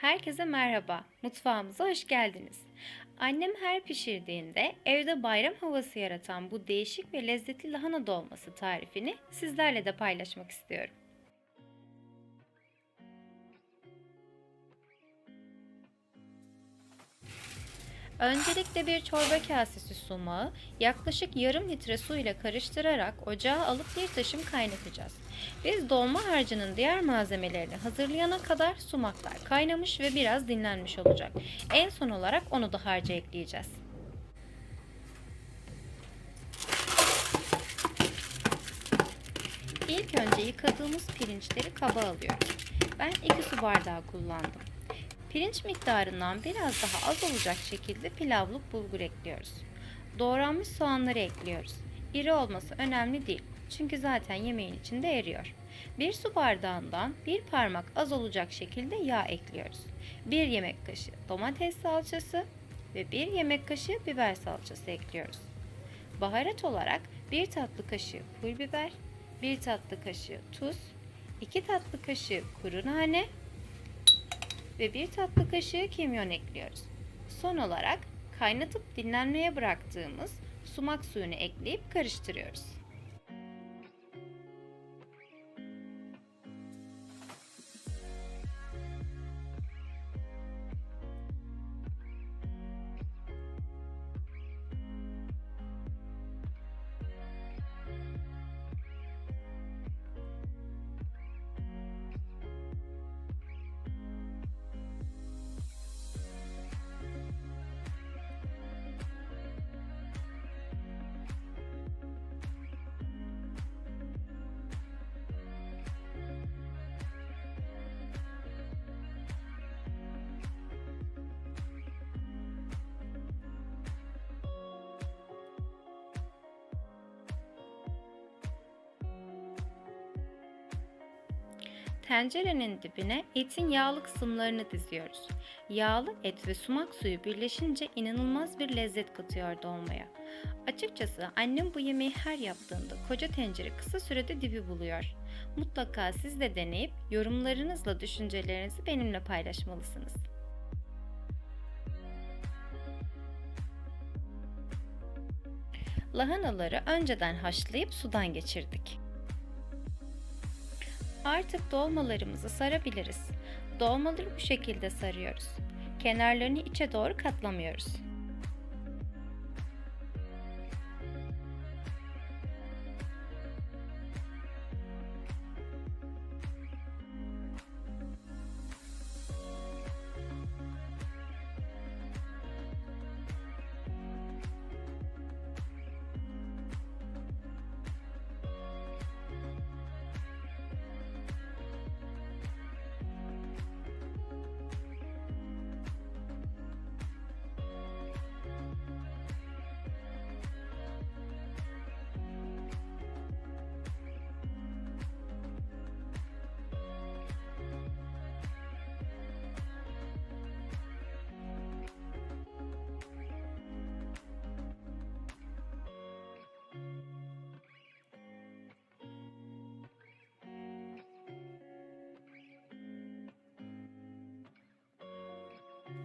Herkese merhaba. Mutfağımıza hoş geldiniz. Annem her pişirdiğinde evde bayram havası yaratan bu değişik ve lezzetli lahana dolması tarifini sizlerle de paylaşmak istiyorum. Öncelikle bir çorba kasesi sumağı yaklaşık yarım litre su ile karıştırarak ocağa alıp bir taşım kaynatacağız. Biz dolma harcının diğer malzemelerini hazırlayana kadar sumaklar kaynamış ve biraz dinlenmiş olacak. En son olarak onu da harca ekleyeceğiz. İlk önce yıkadığımız pirinçleri kaba alıyoruz. Ben 2 su bardağı kullandım. Pirinç miktarından biraz daha az olacak şekilde pilavlık bulgur ekliyoruz. Doğranmış soğanları ekliyoruz. İri olması önemli değil. Çünkü zaten yemeğin içinde eriyor. Bir su bardağından bir parmak az olacak şekilde yağ ekliyoruz. Bir yemek kaşığı domates salçası ve bir yemek kaşığı biber salçası ekliyoruz. Baharat olarak bir tatlı kaşığı pul biber, bir tatlı kaşığı tuz, iki tatlı kaşığı kuru nane ve bir tatlı kaşığı kimyon ekliyoruz. Son olarak kaynatıp dinlenmeye bıraktığımız sumak suyunu ekleyip karıştırıyoruz. Tencerenin dibine etin yağlı kısımlarını diziyoruz. Yağlı et ve sumak suyu birleşince inanılmaz bir lezzet katıyor dolmaya. Açıkçası annem bu yemeği her yaptığında koca tencere kısa sürede dibi buluyor. Mutlaka siz de deneyip yorumlarınızla düşüncelerinizi benimle paylaşmalısınız. Lahanaları önceden haşlayıp sudan geçirdik. Artık dolmalarımızı sarabiliriz. Dolmaları bu şekilde sarıyoruz. Kenarlarını içe doğru katlamıyoruz.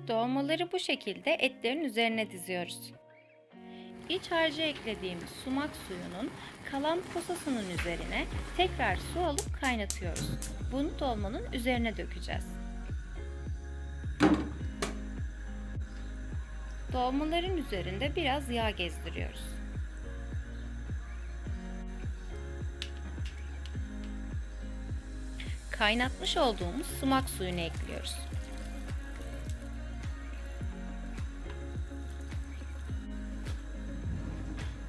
Dolmaları bu şekilde etlerin üzerine diziyoruz. İç harcı eklediğimiz sumak suyunun kalan posasının üzerine tekrar su alıp kaynatıyoruz. Bunu dolmanın üzerine dökeceğiz. Dolmaların üzerinde biraz yağ gezdiriyoruz. Kaynatmış olduğumuz sumak suyunu ekliyoruz.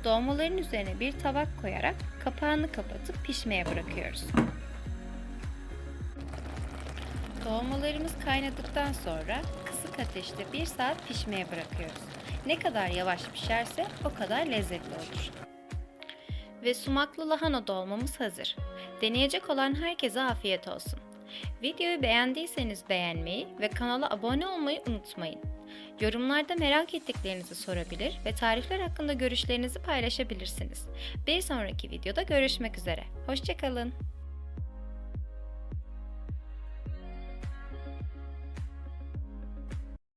Dolmaların üzerine bir tabak koyarak kapağını kapatıp pişmeye bırakıyoruz. Dolmalarımız kaynadıktan sonra kısık ateşte 1 saat pişmeye bırakıyoruz. Ne kadar yavaş pişerse o kadar lezzetli olur. Ve sumaklı lahana dolmamız hazır. Deneyecek olan herkese afiyet olsun. Videoyu beğendiyseniz beğenmeyi ve kanala abone olmayı unutmayın. Yorumlarda merak ettiklerinizi sorabilir ve tarifler hakkında görüşlerinizi paylaşabilirsiniz. Bir sonraki videoda görüşmek üzere. Hoşçakalın.